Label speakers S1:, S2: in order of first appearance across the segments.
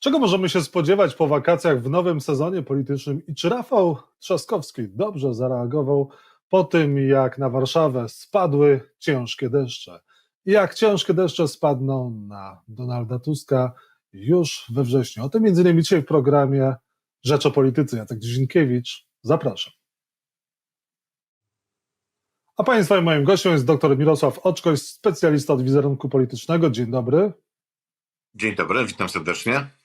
S1: Czego możemy się spodziewać po wakacjach w nowym sezonie politycznym i czy Rafał Trzaskowski dobrze zareagował po tym, jak na Warszawę spadły ciężkie deszcze? I jak ciężkie deszcze spadną na Donalda Tuska już we wrześniu? O tym między innymi dzisiaj w programie Rzecz o Polityce. Jacek Dzienkiewicz, zapraszam. A Państwa i moim gościem jest dr Mirosław Oczkoś, specjalista od wizerunku politycznego. Dzień dobry.
S2: Dzień dobry, witam serdecznie.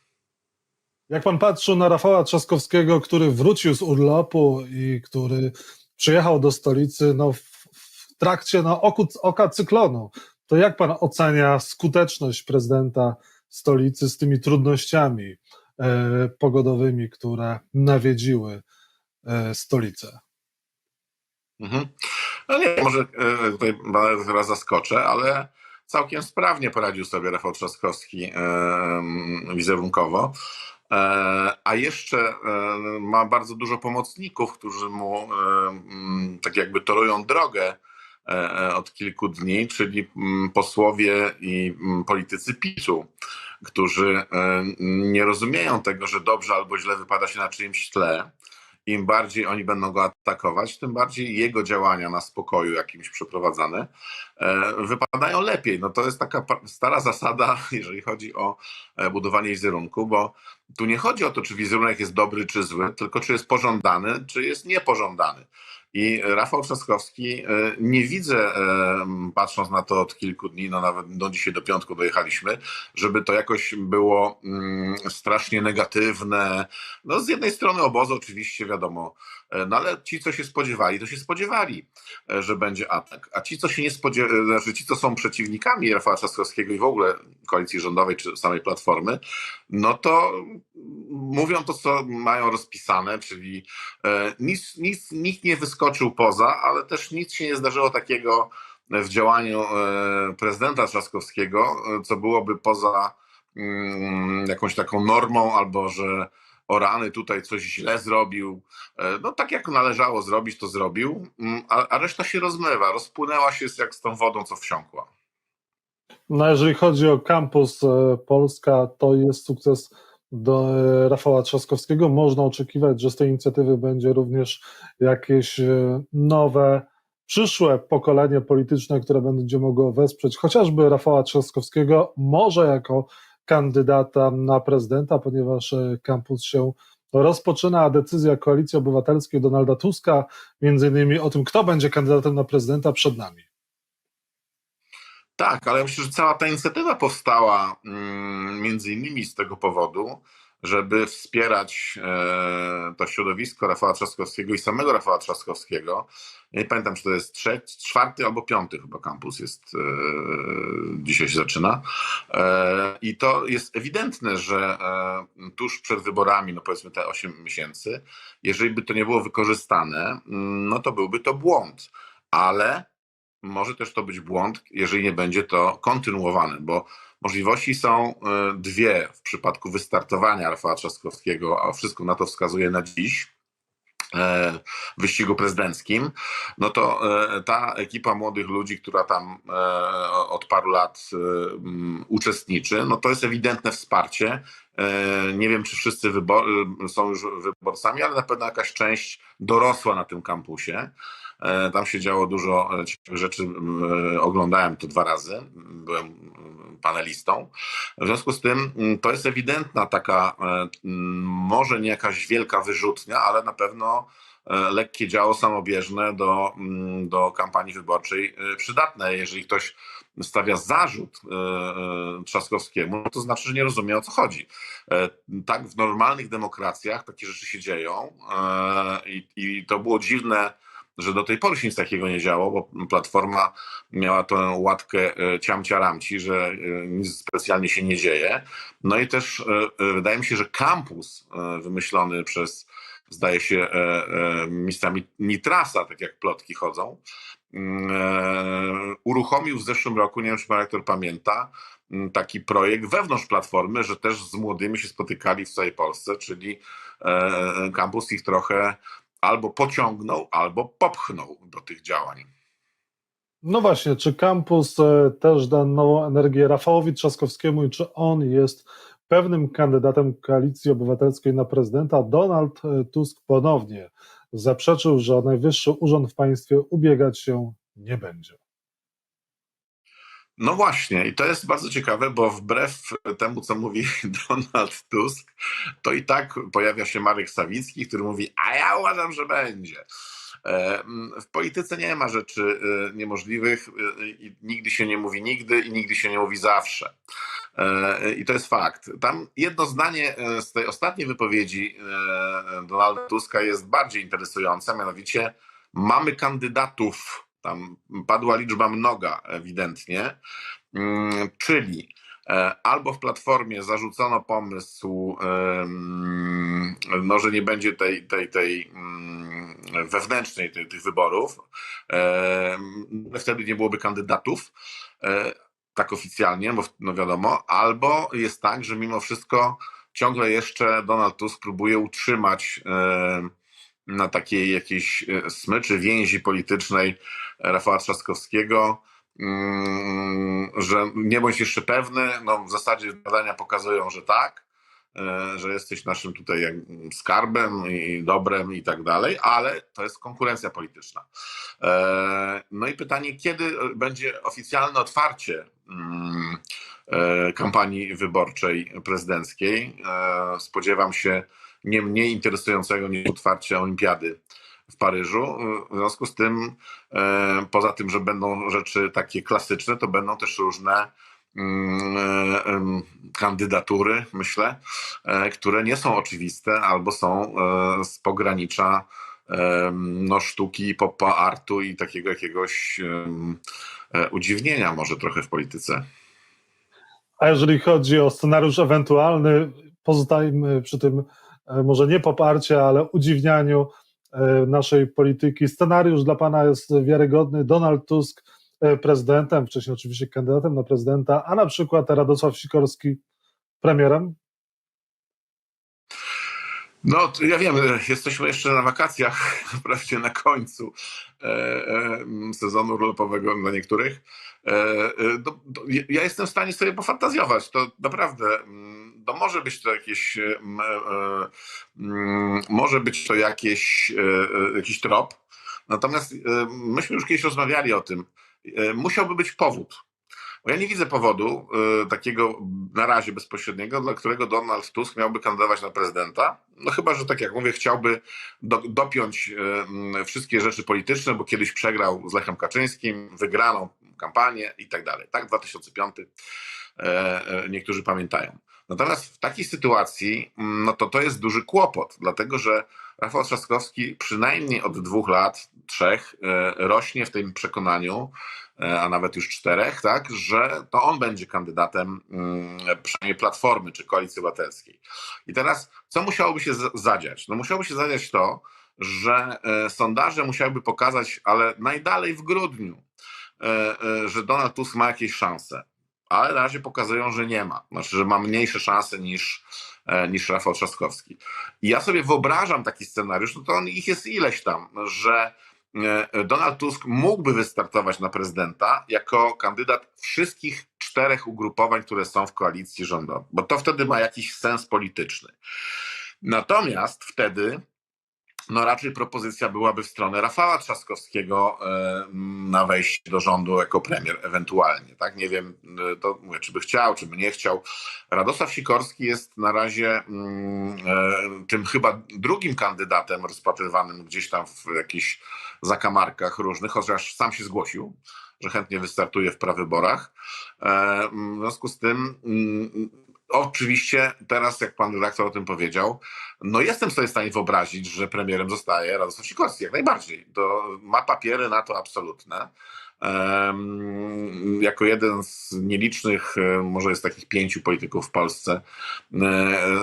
S1: Jak pan patrzył na Rafała Trzaskowskiego, który wrócił z urlopu i który przyjechał do stolicy no, w, w trakcie no, oku, oka cyklonu, to jak pan ocenia skuteczność prezydenta stolicy z tymi trudnościami e, pogodowymi, które nawiedziły e, stolicę?
S2: Mhm. No nie, może e, tutaj teraz zaskoczę, ale całkiem sprawnie poradził sobie Rafał Trzaskowski e, wizerunkowo. E, A jeszcze e, ma bardzo dużo pomocników, którzy mu e, mm, tak jakby torują drogę od kilku dni, czyli mm, posłowie i mm, politycy PiSu, którzy nie rozumieją tego, że dobrze albo źle wypada się na czyimś tle. Im bardziej oni będą go atakować, tym bardziej jego działania na spokoju jakimś przeprowadzane e, wypadają lepiej. No to jest taka stara zasada, jeżeli chodzi o e, budowanie wizerunku, bo tu nie chodzi o to, czy wizerunek jest dobry czy zły, tylko czy jest pożądany, czy jest niepożądany. I Rafał Trzaskowski, e, nie widzę, e, patrząc na to od kilku dni, no nawet do dzisiaj do piątku dojechaliśmy, żeby to jakoś było mm, strasznie negatywne. No z jednej strony obozu oczywiście wiadomo, no ale ci, co się spodziewali, to się spodziewali, e, że będzie atak. A ci, co się nie spodziewali, znaczy ci, co są przeciwnikami Rafała Trzaskowskiego i w ogóle koalicji rządowej czy samej Platformy, no to mówią to, co mają rozpisane, czyli e, nic, nic, nikt nie wyskoczył poza, ale też nic się nie zdarzyło takiego w działaniu e, prezydenta Trzaskowskiego, e, co byłoby poza mm, jakąś taką normą, albo że o rany tutaj coś źle zrobił. E, No tak jak należało zrobić, to zrobił, mm, a, a reszta się rozmywa, rozpłynęła się jak z tą wodą, co wsiąkła.
S1: No, jeżeli chodzi o kampus e, Polska, to jest sukces do e, Rafała Trzaskowskiego. Można oczekiwać, że z tej inicjatywy będzie również jakieś nowe, przyszłe pokolenie polityczne, które będzie mogło wesprzeć chociażby Rafała Trzaskowskiego, może jako kandydata na prezydenta, ponieważ e, kampus się rozpoczyna, a decyzja Koalicji Obywatelskiej Donalda Tuska, między innymi o tym, kto będzie kandydatem na prezydenta, przed nami.
S2: Tak, ale myślę, że cała ta inicjatywa powstała mm, między innymi z tego powodu, żeby wspierać e, to środowisko Rafała Trzaskowskiego i samego Rafała Trzaskowskiego. Nie pamiętam, czy to jest trzeci, czwarty albo piąty chyba kampus jest, e, dzisiaj się zaczyna. E, I to jest ewidentne, że tuż przed wyborami, no powiedzmy te 8 miesięcy, jeżeli by to nie było wykorzystane, mm, no to byłby to błąd. Ale może też to być błąd, jeżeli nie będzie to kontynuowane, bo możliwości są e, dwie w przypadku wystartowania Rafała Trzaskowskiego, a wszystko na to wskazuje na dziś e, wyścigu prezydenckim, no to e, ta ekipa młodych ludzi, która tam od paru lat uczestniczy, no to jest ewidentne wsparcie. E, Nie wiem, czy wszyscy wybor- są już wyborcami, ale na pewno jakaś część dorosła na tym kampusie. E, Tam się działo dużo e, ciekawych rzeczy. Oglądałem to dwa razy. Byłem m, panelistą. W związku z tym m, to jest ewidentna taka, może nie jakaś wielka wyrzutnia, ale na pewno lekkie działo samobieżne do, m, do kampanii wyborczej przydatne. Jeżeli ktoś stawia zarzut e, e, Trzaskowskiemu, to znaczy, że nie rozumie o co chodzi. E, Tak w normalnych demokracjach takie rzeczy się dzieją i, i to było dziwne że do tej pory się nic takiego nie działo, bo Platforma miała tę łatkę e, ciamcia ramci, że nic specjalnie się nie dzieje. No i też wydaje mi się, że kampus wymyślony przez, zdaje się, miejscami Nitrasa, tak jak plotki chodzą, uruchomił w zeszłym roku, nie wiem czy pan rektor pamięta, m, taki projekt wewnątrz Platformy, że też z młodymi się spotykali w całej Polsce, czyli e, kampus ich trochę albo pociągnął, albo popchnął do tych działań.
S1: No właśnie, czy kampus e, też da nową energię Rafałowi Trzaskowskiemu i czy on jest pewnym kandydatem koalicji obywatelskiej na prezydenta, Donald Tusk ponownie zaprzeczył, że o najwyższy urząd w państwie ubiegać się nie będzie.
S2: No właśnie, i to jest bardzo ciekawe, bo wbrew temu, co mówi Donald Tusk, to i tak pojawia się Marek Sawicki, który mówi, a ja uważam, że będzie. W polityce nie ma rzeczy niemożliwych i nigdy się nie mówi nigdy i nigdy się nie mówi zawsze. I to jest fakt. Tam jedno zdanie z tej ostatniej wypowiedzi Donalda Tuska jest bardziej interesujące, mianowicie mamy kandydatów. Tam padła liczba mnoga ewidentnie, mm, czyli e, albo w platformie zarzucono pomysł, no, że nie będzie tej, tej, tej mm, wewnętrznej tej, tych wyborów, wtedy nie byłoby kandydatów, e, tak oficjalnie, bo no wiadomo, albo jest tak, że mimo wszystko ciągle jeszcze Donald Tusk próbuje utrzymać na takiej jakiejś e, smyczy więzi politycznej Rafała Trzaskowskiego, mm, że nie bądź jeszcze pewny, no w zasadzie badania pokazują, że tak, że jesteś naszym tutaj skarbem i dobrem i tak dalej, ale to jest konkurencja polityczna. E, no i pytanie, kiedy będzie oficjalne otwarcie mm, kampanii wyborczej prezydenckiej? Spodziewam się nie mniej interesującego niż otwarcie olimpiady w Paryżu. W związku z tym, e, poza tym, że będą rzeczy takie klasyczne, to będą też różne e, kandydatury, myślę, e, które nie są oczywiste albo są z pogranicza no, sztuki, popa artu i takiego jakiegoś udziwnienia może trochę w polityce.
S1: A jeżeli chodzi o scenariusz ewentualny, pozostajmy przy tym E, może nie poparcie, ale udziwnianiu e, naszej polityki. Scenariusz dla pana jest wiarygodny. Donald Tusk e, prezydentem, wcześniej oczywiście kandydatem na prezydenta, a na przykład Radosław Sikorski premierem?
S2: No, ja wiem, jesteśmy jeszcze na wakacjach, wprawdzie na końcu sezonu urlopowego dla niektórych. ja jestem w stanie sobie pofantazjować. To naprawdę to może być to jakieś, e, e, mm, może być to jakieś, e, jakiś trop. Natomiast myśmy już kiedyś rozmawiali o tym. Musiałby być powód. Bo ja nie widzę powodu takiego na razie bezpośredniego, dla którego Donald Tusk miałby kandydować na prezydenta. No chyba, że tak jak mówię, chciałby do, dopiąć wszystkie rzeczy polityczne, bo kiedyś przegrał z Lechem Kaczyńskim, wygraną kampanię i tak dalej. Tak, 2005 niektórzy pamiętają. Natomiast w takiej sytuacji, no to to jest duży kłopot, dlatego że Rafał Trzaskowski przynajmniej od dwóch lat, trzech, e, rośnie w tym przekonaniu, e, a nawet już czterech, tak, że to on będzie kandydatem mm, przynajmniej Platformy czy Koalicji Obywatelskiej. I teraz, co musiałoby się zadziać? No musiałoby się zadziać to, że e, sondaże musiałyby pokazać, ale najdalej w grudniu, że Donald Tusk ma jakieś szanse ale na razie pokazują, że nie ma. Znaczy, że ma mniejsze szanse niż, niż Rafał Trzaskowski. I ja sobie wyobrażam taki scenariusz, no to on, ich jest ileś tam, że e, Donald Tusk mógłby wystartować na prezydenta jako kandydat wszystkich czterech ugrupowań, które są w koalicji rządowej, bo to wtedy ma jakiś sens polityczny. Natomiast wtedy no raczej propozycja byłaby w stronę Rafała Trzaskowskiego e, na wejście do rządu jako premier ewentualnie. Tak? Nie wiem, e, to mówię, czy by chciał, czy by nie chciał. Radosław Sikorski jest na razie mm, e, tym chyba drugim kandydatem rozpatrywanym gdzieś tam w jakichś zakamarkach różnych, chociaż sam się zgłosił że chętnie wystartuje w prawyborach. W związku z tym mm, Oczywiście teraz, jak pan redaktor o tym powiedział, no jestem sobie w stanie wyobrazić, że premierem zostaje Radosław Sikorski, jak najbardziej. To ma papiery na to absolutne. Um, jako jeden z nielicznych, e, może jest takich pięciu polityków w Polsce,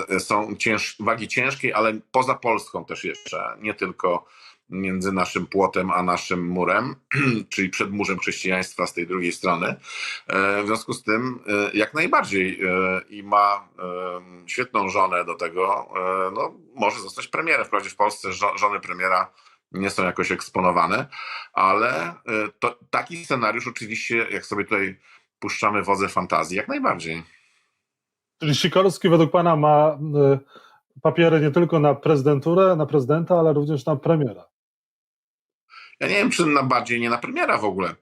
S2: e, są cięż, wagi ciężkiej, ale poza Polską też jeszcze, nie tylko między naszym płotem a naszym murem, czyli przed murzem chrześcijaństwa z tej drugiej strony. E, w związku z tym e, jak najbardziej e, i ma świetną żonę do tego, no, może zostać premierem. Wprawdzie w Polsce żony premiera nie są jakoś eksponowane, ale to, taki scenariusz oczywiście, jak sobie tutaj puszczamy wodze fantazji, jak najbardziej.
S1: Czyli Sikorski według pana ma papiery nie tylko na prezydenturę, na prezydenta, ale również na premiera.
S2: Ja nie wiem, czy na bardziej nie na premiera w ogóle,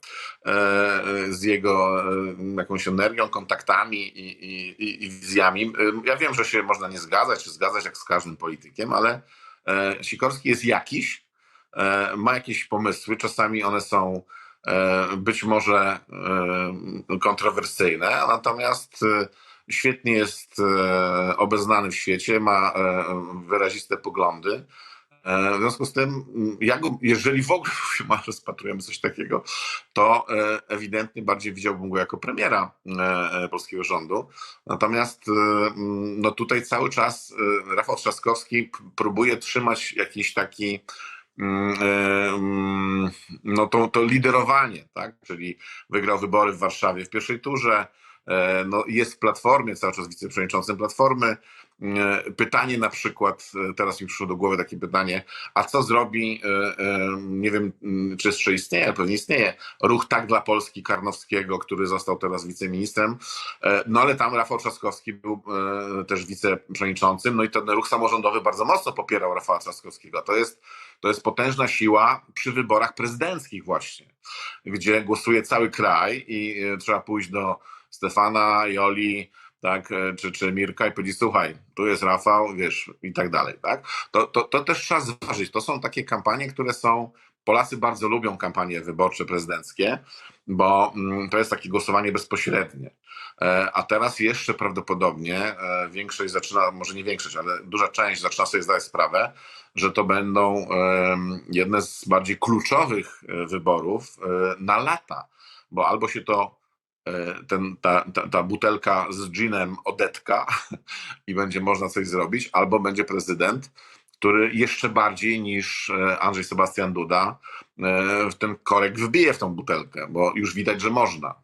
S2: e, e, z jego e, jakąś energią, kontaktami i, i, i- wizjami. Ja wiem, że się można nie zgadzać, czy zgadzać jak z każdym politykiem, ale Sikorski jest jakiś, ma jakieś pomysły, czasami one są być może kontrowersyjne, natomiast świetnie jest obeznany w świecie, ma wyraziste poglądy. E, W związku z tym, m, ja go, jeżeli w ogóle rozpatrujemy coś takiego, to e, ewidentnie bardziej widziałbym go jako premiera e, polskiego rządu. Natomiast e, m, no tutaj cały czas Rafał Trzaskowski próbuje trzymać jakiś taki mm, mm, no to, to liderowanie, tak? Czyli wygrał wybory w Warszawie w pierwszej turze, no jest w Platformie, cały czas wiceprzewodniczącym Platformy. E, Pytanie na przykład, e, teraz mi przyszło do głowy takie pytanie, a co zrobi, e, e, nie wiem, m, czy jeszcze istnieje, pewnie istnieje, ruch Tak dla Polski Karnowskiego, który został teraz wiceministrem, E, no ale tam Rafał Trzaskowski był e, też wiceprzewodniczącym, no i ten ruch samorządowy bardzo mocno popierał Rafała Trzaskowskiego. To jest, to jest potężna siła przy wyborach prezydenckich właśnie, gdzie głosuje cały kraj i e, trzeba pójść do Stefana, Joli, tak, e, czy, czy Mirka i powiedzieć, słuchaj, tu jest Rafał, wiesz, i tak dalej, tak? To, to, to też trzeba zważyć. To są takie kampanie, które są, Polacy bardzo lubią kampanie wyborcze prezydenckie, bo mm, to jest takie głosowanie bezpośrednie. E, A teraz jeszcze prawdopodobnie e, większość zaczyna, może nie większość, ale duża część zaczyna sobie zdawać sprawę, że to będą jedne z bardziej kluczowych wyborów na lata, bo albo się to ten, ta, ta, ta butelka z ginem odetka i będzie można coś zrobić, albo będzie prezydent, który jeszcze bardziej niż e, Andrzej Sebastian Duda e, w ten korek wbije w tą butelkę, bo już widać, że można.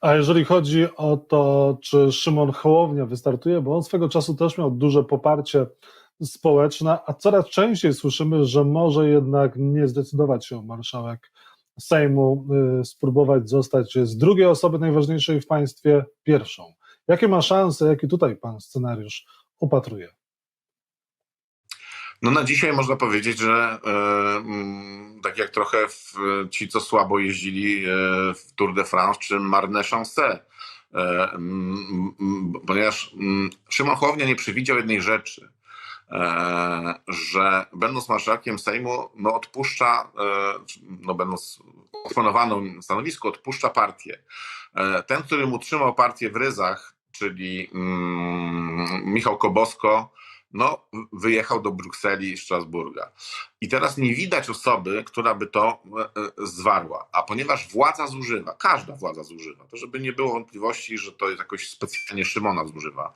S1: A jeżeli chodzi o to, czy Szymon Hołownia wystartuje, bo on swego czasu też miał duże poparcie społeczne, a coraz częściej słyszymy, że może jednak nie zdecydować się marszałek Sejmu, y, spróbować zostać z drugiej osoby najważniejszej w państwie pierwszą. Jakie ma szanse, jaki tutaj pan scenariusz upatruje?
S2: No na dzisiaj można powiedzieć, że e, mm, tak jak trochę w, ci, co słabo jeździli e, w Tour de France, czy Marne Chance. E, mm, mm, ponieważ mm, Szymon Hołownia nie przewidział jednej rzeczy, że będąc marszałkiem Sejmu, no odpuszcza, e, no będąc eksponowaną stanowisku, odpuszcza partię. E, ten, który mu trzymał partię w ryzach, czyli mm, Michał Kobosko, no, wyjechał do Brukseli i Strasburga. I teraz nie widać osoby, która by to e, e, zwarła. A ponieważ władza zużywa, każda władza zużywa, to żeby nie było wątpliwości, że to jest jakoś specjalnie Szymona zużywa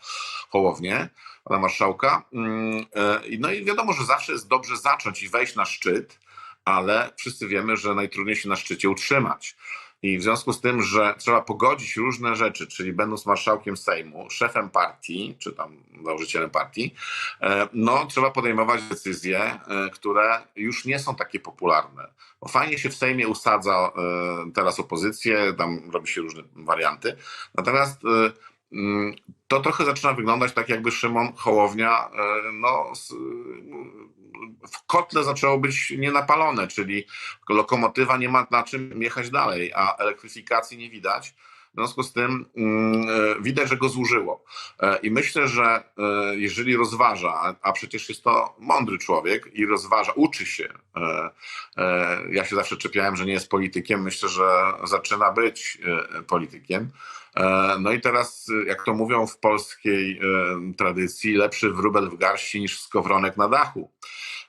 S2: Hołownię, pana marszałka. Mm, e, No i wiadomo, że zawsze jest dobrze zacząć i wejść na szczyt, ale wszyscy wiemy, że najtrudniej się na szczycie utrzymać. I w związku z tym, że trzeba pogodzić różne rzeczy, czyli będąc marszałkiem Sejmu, szefem partii, czy tam założycielem partii, e, no trzeba podejmować decyzje, e, które już nie są takie popularne. Bo fajnie się w Sejmie usadza e, teraz opozycję, tam robi się różne warianty. Natomiast mm, to trochę zaczyna wyglądać tak, jakby Szymon Hołownia no, w kotle zaczęło być nienapalone, czyli lokomotywa nie ma na czym jechać dalej, a elektryfikacji nie widać. W związku z tym mm, e, widać, że go zużyło. E, I myślę, że e, jeżeli rozważa, a- przecież jest to mądry człowiek i rozważa, uczy się. Ja się zawsze czepiałem, że nie jest politykiem. Myślę, że zaczyna być politykiem. No i teraz, jak to mówią w polskiej tradycji, lepszy wróbel w garści niż skowronek na dachu.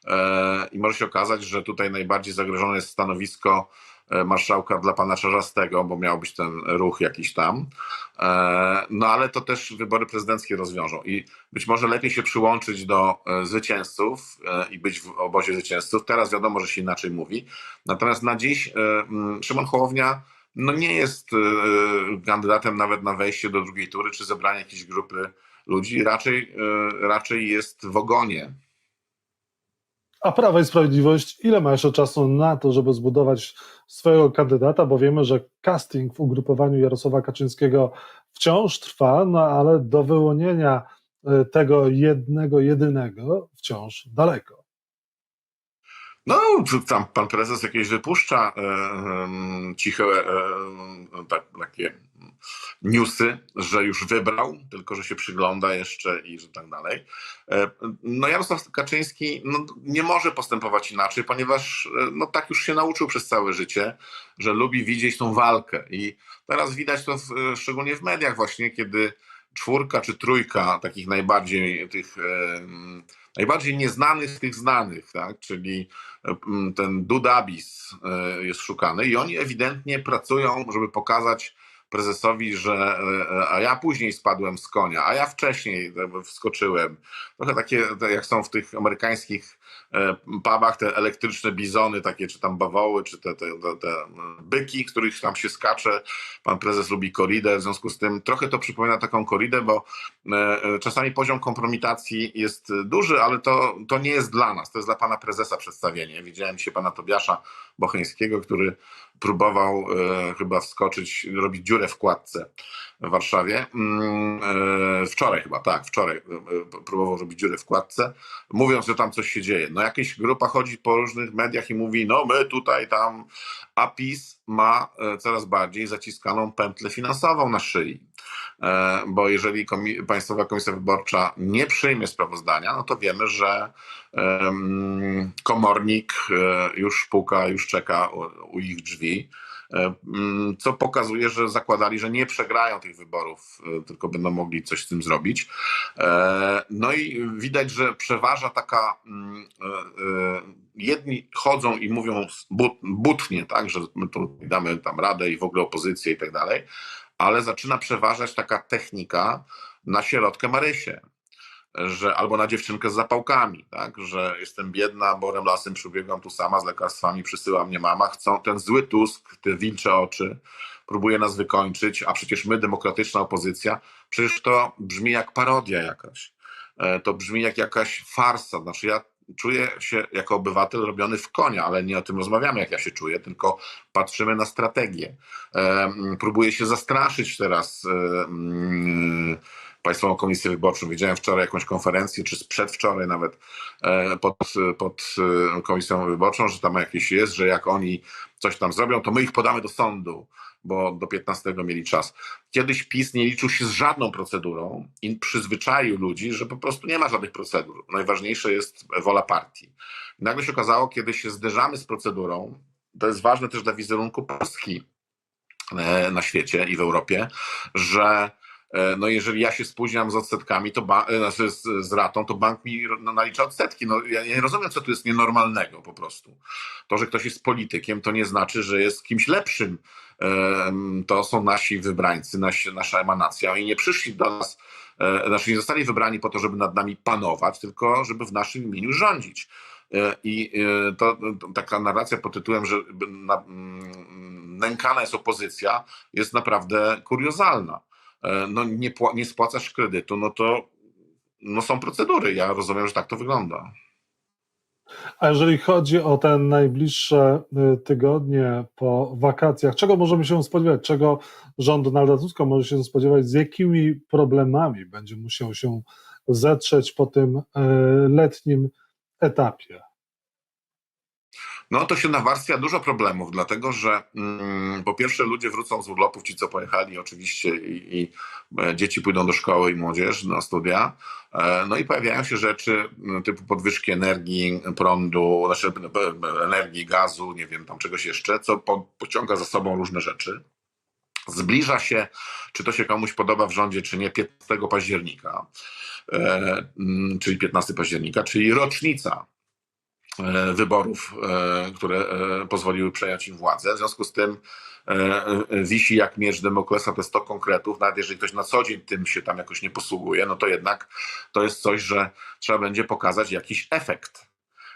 S2: E, I może się okazać, że tutaj najbardziej zagrożone jest stanowisko e, marszałka dla pana Czarzastego, bo miał być ten ruch jakiś tam. E, No ale to też wybory prezydenckie rozwiążą i być może lepiej się przyłączyć do zwycięzców i być w obozie zwycięzców. Teraz wiadomo, że się inaczej mówi. Natomiast na dziś mm, Szymon Hołownia no nie jest kandydatem nawet na wejście do drugiej tury czy zebranie jakiejś grupy ludzi. Raczej, raczej jest w ogonie.
S1: A Prawo i Sprawiedliwość, ile ma jeszcze czasu na to, żeby zbudować swojego kandydata, bo wiemy, że casting w ugrupowaniu Jarosława Kaczyńskiego wciąż trwa, no ale do wyłonienia e, tego jednego, jedynego wciąż daleko.
S2: No, tam pan prezes jakieś wypuszcza e, e, ciche e, tak, takie newsy, że już wybrał, tylko że się przygląda jeszcze i że tak dalej. E, no Jarosław Kaczyński no, nie może postępować inaczej, ponieważ e, no, tak już się nauczył przez całe życie, że lubi widzieć tą walkę i teraz widać to w, e, szczególnie w mediach właśnie, kiedy czwórka czy trójka takich najbardziej tych najbardziej nieznanych z tych znanych, tak? czyli ten Dudabis jest szukany i oni ewidentnie pracują, żeby pokazać prezesowi, że e, a ja później spadłem z konia, a ja wcześniej e, wskoczyłem. Trochę takie jak są w tych amerykańskich e, pubach te elektryczne bizony, takie czy tam bawoły, czy te, te, te, byki, których tam się skacze. Pan prezes lubi koridę, w związku z tym trochę to przypomina taką koridę, bo czasami poziom kompromitacji jest duży, ale to, to nie jest dla nas, to jest dla pana prezesa przedstawienie. Widziałem dzisiaj pana Tobiasza Bocheńskiego, który próbował e, chyba wskoczyć, robić dziurę w kładce w Warszawie. Mm, e, wczoraj chyba, tak, wczoraj e, próbował robić dziurę w kładce, mówiąc, że tam coś się dzieje. No jakaś grupa chodzi po różnych mediach i mówi, no my tutaj tam, a PiS ma coraz bardziej zaciskaną pętlę finansową na szyi. Bo jeżeli komi Państwowa Komisja Wyborcza nie przyjmie sprawozdania, no to wiemy, że komornik już puka, już czeka u, u ich drzwi co pokazuje, że zakładali, że nie przegrają tych wyborów, tylko będą mogli coś z tym zrobić. No i widać, że przeważa taka. Jedni chodzą i mówią butnie, tak, że my tu damy tam radę i w ogóle opozycję i tak dalej, ale zaczyna przeważać taka technika na środkę Marysię że albo na dziewczynkę z zapałkami, tak, że jestem biedna, borem lasem przybiegam tu sama z lekarstwami, przysyła mnie mama, chcą ten zły Tusk, te wilcze oczy, próbuje nas wykończyć, a przecież my, demokratyczna opozycja, przecież to brzmi jak parodia jakaś. E, to brzmi jak jakaś farsa. Znaczy ja czuję się jako obywatel robiony w konia, ale nie o tym rozmawiamy, jak ja się czuję, tylko patrzymy na strategię. E, próbuję się zastraszyć teraz e, Państwową Komisję Wyborczą. Widziałem wczoraj jakąś konferencję, czy przedwczoraj nawet e, pod, pod e, Komisją Wyborczą, że tam jakieś jest, że jak oni coś tam zrobią, to my ich podamy do sądu, bo do 15 mieli czas. Kiedyś PiS nie liczył się z żadną procedurą i przyzwyczaił ludzi, że po prostu nie ma żadnych procedur. Najważniejsze jest wola partii. Nagle się okazało, kiedy się zderzamy z procedurą, to jest ważne też dla wizerunku Polski e, na świecie i w Europie, że no jeżeli ja się spóźniam z odsetkami, to ba- e, znaczy z, z ratą, to bank mi nalicza odsetki. No, ja nie rozumiem, co tu jest nienormalnego po prostu. To, że ktoś jest politykiem, to nie znaczy, że jest kimś lepszym. To są nasi wybrańcy, nasi, nasza emanacja. Oni nie przyszli do nas, e, znaczy nie zostali wybrani po to, żeby nad nami panować, tylko żeby w naszym imieniu rządzić. I to, taka narracja pod tytułem, że na, nękana jest opozycja, jest naprawdę kuriozalna. E, no nie, nie spłacasz kredytu, no to no są procedury. Ja rozumiem, że tak to wygląda.
S1: A jeżeli chodzi o te najbliższe y, tygodnie po wakacjach, czego możemy się spodziewać? Czego rząd Donalda Tuska może się spodziewać? Z jakimi problemami będzie musiał się zetrzeć po tym y, letnim etapie?
S2: No to się nawarstwia dużo problemów, dlatego że mm, po pierwsze ludzie wrócą z urlopów, ci co pojechali oczywiście i, i e, dzieci pójdą do szkoły i młodzież na studia. E, no i pojawiają się rzeczy mm, typu podwyżki energii, prądu, znaczy e, energii, gazu, nie wiem, tam czegoś jeszcze, co po, pociąga za sobą różne rzeczy. Zbliża się, czy to się komuś podoba w rządzie, czy nie, 15 października, e, czyli 15 października, czyli rocznica wyborów, e, które e, pozwoliły przejąć im władzę. W związku z tym wisi jak miecz Demoklesa te 100 konkretów, nawet jeżeli ktoś na co dzień tym się tam jakoś nie posługuje, no to jednak to jest coś, że trzeba będzie pokazać jakiś efekt.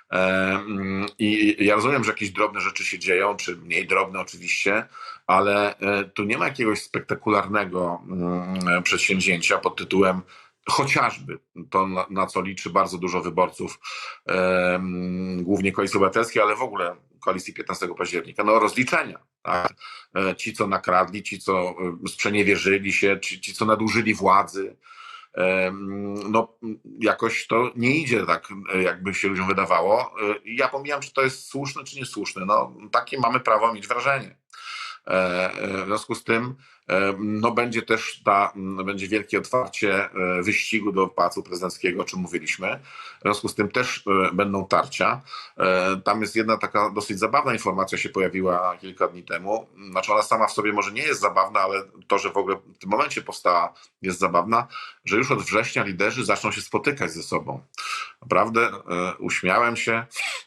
S2: Mm, I ja rozumiem, że jakieś drobne rzeczy się dzieją, czy mniej drobne oczywiście, ale tu nie ma jakiegoś spektakularnego mm, przedsięwzięcia pod tytułem chociażby to, na, na co liczy bardzo dużo wyborców, em, głównie Koalicji Obywatelskiej, ale w ogóle Koalicji 15 października, no rozliczenia. Tak? E, Ci, co nakradli, ci, co e, sprzeniewierzyli się, ci, ci co nadużyli władzy, no jakoś to nie idzie tak, e, jakby się ludziom wydawało. E, Ja pomijam, czy to jest słuszne, czy niesłuszne. No, takie mamy prawo mieć wrażenie. E, e, W związku z tym e, no będzie też ta, m, będzie wielkie otwarcie e, wyścigu do Pałacu Prezydenckiego, o czym mówiliśmy. W związku z tym też e, będą tarcia. E, Tam jest jedna taka dosyć zabawna informacja się pojawiła kilka dni temu. Znaczy ona sama w sobie może nie jest zabawna, ale to, że w ogóle w tym momencie powstała jest zabawna, że już od września liderzy zaczną się spotykać ze sobą. Naprawdę e, uśmiałem się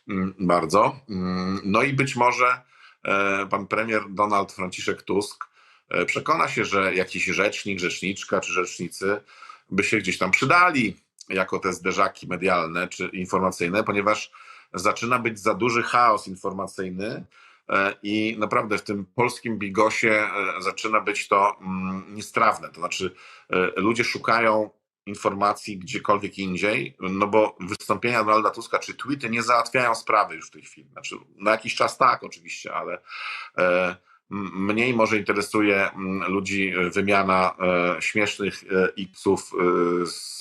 S2: mm, bardzo. Mm, No i być może e, pan premier Donald Franciszek Tusk e, przekona się, że jakiś rzecznik, rzeczniczka czy rzecznicy by się gdzieś tam przydali jako te zderzaki medialne czy informacyjne, ponieważ zaczyna być za duży chaos informacyjny e, i naprawdę w tym polskim bigosie e, zaczyna być to mm, niestrawne. To znaczy e, ludzie szukają informacji gdziekolwiek indziej, no bo wystąpienia Donalda Tuska czy tweety nie załatwiają sprawy już w tej chwili. Znaczy, na jakiś czas tak oczywiście, ale e, mniej może interesuje ludzi e, wymiana e, śmiesznych e, e, z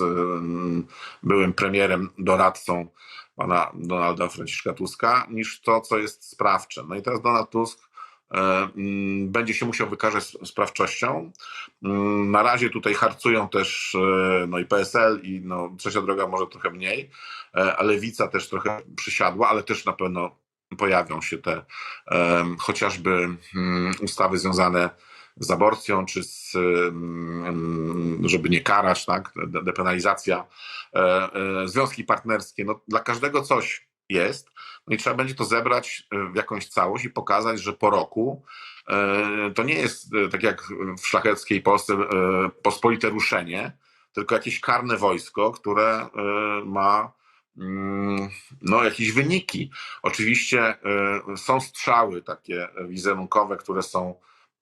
S2: byłym premierem, doradcą pana Donalda Franciszka Tuska, niż to, co jest sprawcze. No i teraz Donald Tusk będzie się musiał wykazać s- sprawczością. Na razie tutaj harcują też no i PSL i no, Trzecia Droga może trochę mniej, Lewica też trochę przysiadła, ale też na pewno pojawią się te chociażby mm, ustawy związane z aborcją, czy z, żeby nie karać, tak, de- depenalizacja, e, e, związki partnerskie, no dla każdego coś jest, no i trzeba będzie to zebrać e, w jakąś całość i pokazać, że po roku to nie jest tak jak w szlacheckiej Polsce pospolite ruszenie, tylko jakieś karne wojsko, które ma no, jakieś wyniki. Oczywiście e, są strzały takie wizerunkowe, które są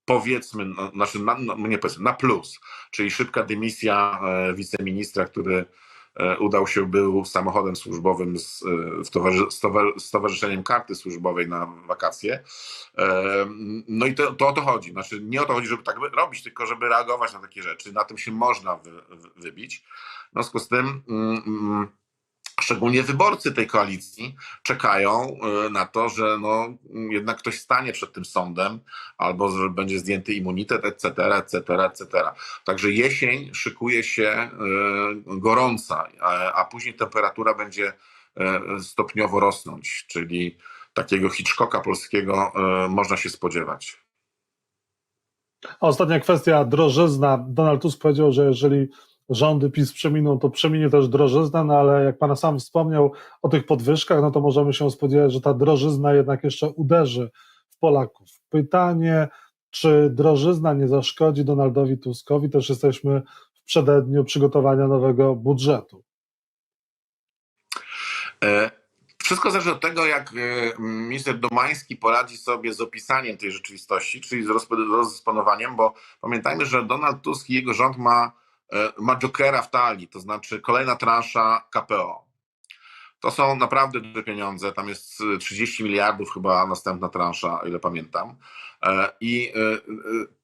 S2: powiedzmy, no, znaczy na, no, nie powiedzmy, na plus, czyli szybka dymisja e, wiceministra, który e, udał się, był samochodem służbowym z, e, w towarzy, Stowarzyszeniem Karty Służbowej na wakacje. No i to, to o to chodzi. Znaczy, nie o to chodzi, żeby tak robić, tylko żeby reagować na takie rzeczy. Na tym się można wy, wybić. W związku z tym mm, mm, szczególnie wyborcy tej koalicji czekają y, na to, że no, jednak ktoś stanie przed tym sądem albo że będzie zdjęty immunitet, etc., etc., etc. Także jesień szykuje się y, gorąca, a, później temperatura będzie y, stopniowo rosnąć, czyli takiego Hitchcocka polskiego można się spodziewać.
S1: Ostatnia kwestia, drożyzna. Donald Tusk powiedział, że jeżeli rządy PiS przeminą, to przeminie też drożyzna, no ale jak Pan sam wspomniał o tych podwyżkach, no to możemy się spodziewać, że ta drożyzna jednak jeszcze uderzy w Polaków. Pytanie, czy drożyzna nie zaszkodzi Donaldowi Tuskowi? Też jesteśmy w przededniu przygotowania nowego budżetu.
S2: E, Wszystko zależy od tego, jak e, minister Domański poradzi sobie z opisaniem tej rzeczywistości, czyli z rozdysponowaniem, bo pamiętajmy, że Donald Tusk i jego rząd ma, ma jokera w talii, to znaczy kolejna transza KPO. To są naprawdę duże pieniądze, tam jest e, 30 miliardów chyba następna transza, o ile pamiętam. E, I e, e,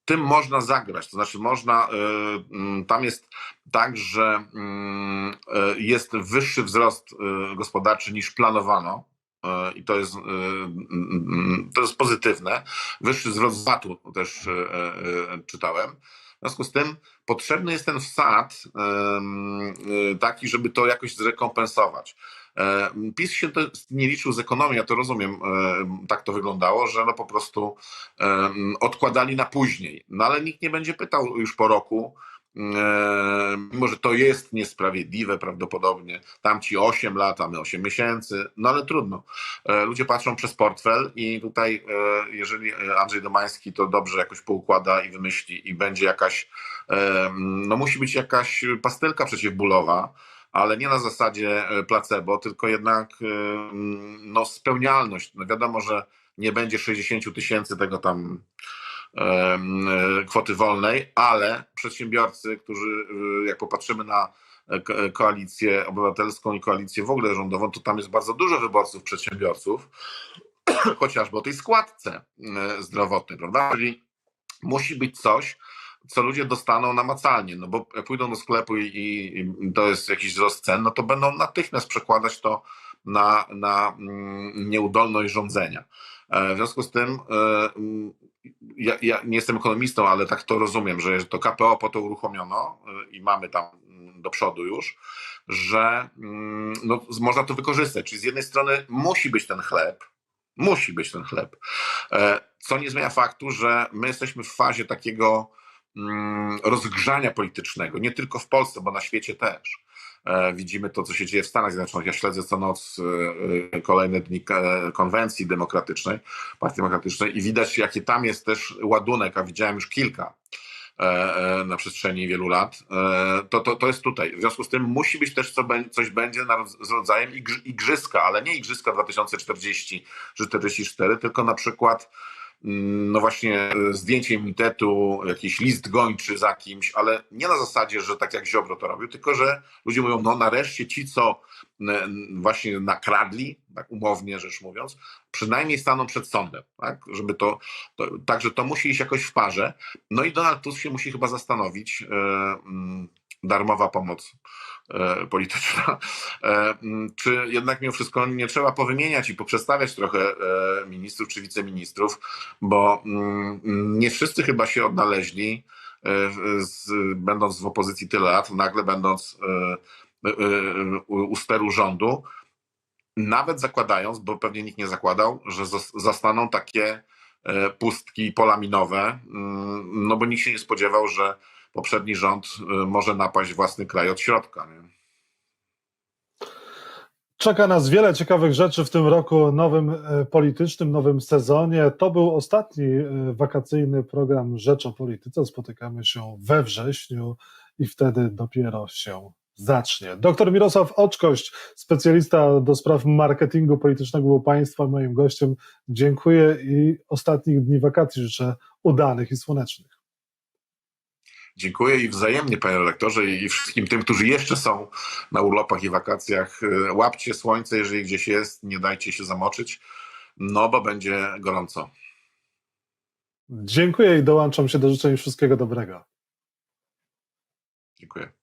S2: tym można zagrać, to znaczy można, e, tam jest tak, że mm, e, jest wyższy wzrost e, gospodarczy niż planowano. e, I to jest, e, to jest pozytywne. Wyższy wzrost VAT-u też e, e, czytałem. W związku z tym potrzebny jest ten wsad e, taki, żeby to jakoś zrekompensować. E, PiS się to nie liczył z ekonomii, ja to rozumiem, e, tak to wyglądało, że no po prostu odkładali na później. No ale nikt nie będzie pytał już po roku, e, mimo że to jest niesprawiedliwe prawdopodobnie, tam ci 8 lat, a my 8 miesięcy, no ale trudno. E, Ludzie patrzą przez portfel i tutaj, e, jeżeli Andrzej Domański to dobrze jakoś poukłada i wymyśli i będzie jakaś, e, no musi być jakaś pastylka przeciwbólowa, ale nie na zasadzie e, placebo, tylko jednak e, no, spełnialność. No wiadomo, że nie będzie 60 tysięcy tego tam e, kwoty wolnej, ale przedsiębiorcy, którzy, e, jak popatrzymy na e, ko- e, koalicję obywatelską i koalicję w ogóle rządową, to tam jest bardzo dużo wyborców przedsiębiorców, chociażby o tej składce e, zdrowotnej, prawda? Czyli musi być coś, co ludzie dostaną namacalnie, no bo jak pójdą do sklepu i, i to jest jakiś wzrost cen, no to będą natychmiast przekładać to na, na mm, nieudolność rządzenia. E, W związku z tym e, ja, ja nie jestem ekonomistą, ale tak to rozumiem, że to KPO po to uruchomiono e, i mamy tam mm, do przodu już, że mm, no, można to wykorzystać. Czyli z jednej strony musi być ten chleb, musi być ten chleb, E, co nie zmienia faktu, że my jesteśmy w fazie takiego mm, rozgrzania politycznego, nie tylko w Polsce, bo na świecie też. E, Widzimy to, co się dzieje w Stanach Zjednoczonych. Ja śledzę co noc e, e, kolejne dni konwencji demokratycznej, partii demokratycznej i widać, jaki tam jest też ładunek, a widziałem już kilka na przestrzeni wielu lat, to, to, to jest tutaj. W związku z tym musi być też co, coś będzie z rodzajem igr- igrzyska, ale nie igrzyska 2040 czy 44, tylko na przykład no właśnie e, zdjęcie immunitetu, jakiś list gończy za kimś, ale nie na zasadzie, że tak jak Ziobro to robił, tylko że ludzie mówią, no nareszcie ci, co właśnie nakradli, tak umownie rzecz mówiąc, przynajmniej staną przed sądem, tak? Żeby to, to, także to musi iść jakoś w parze. No i Donald Tusk się musi chyba zastanowić, mm, darmowa pomoc polityczna, e, czy jednak mimo wszystko nie trzeba powymieniać i poprzestawiać trochę e, ministrów czy wiceministrów, bo nie wszyscy chyba się odnaleźli, e, będąc w opozycji tyle lat, nagle będąc e, e, e, u steru rządu, nawet zakładając, bo pewnie nikt nie zakładał, że zas- zastaną takie e, pustki polaminowe, no bo nikt się nie spodziewał, że poprzedni rząd e, może napaść własny kraj od środka. Nie?
S1: Czeka nas wiele ciekawych rzeczy w tym roku nowym e, politycznym, nowym sezonie. To był ostatni e, wakacyjny program Rzecz o Polityce. Spotykamy się we wrześniu i wtedy dopiero się zacznie. Doktor Mirosław Oczkość, specjalista do spraw marketingu politycznego Państwa moim gościem. Dziękuję i ostatnich dni wakacji życzę udanych i słonecznych.
S2: Dziękuję i wzajemnie, panie redaktorze, i wszystkim tym, którzy jeszcze są na urlopach i wakacjach. e, Łapcie słońce, jeżeli gdzieś jest, nie dajcie się zamoczyć, no bo będzie gorąco.
S1: Dziękuję i dołączam się do życzeń wszystkiego dobrego.
S2: Dziękuję.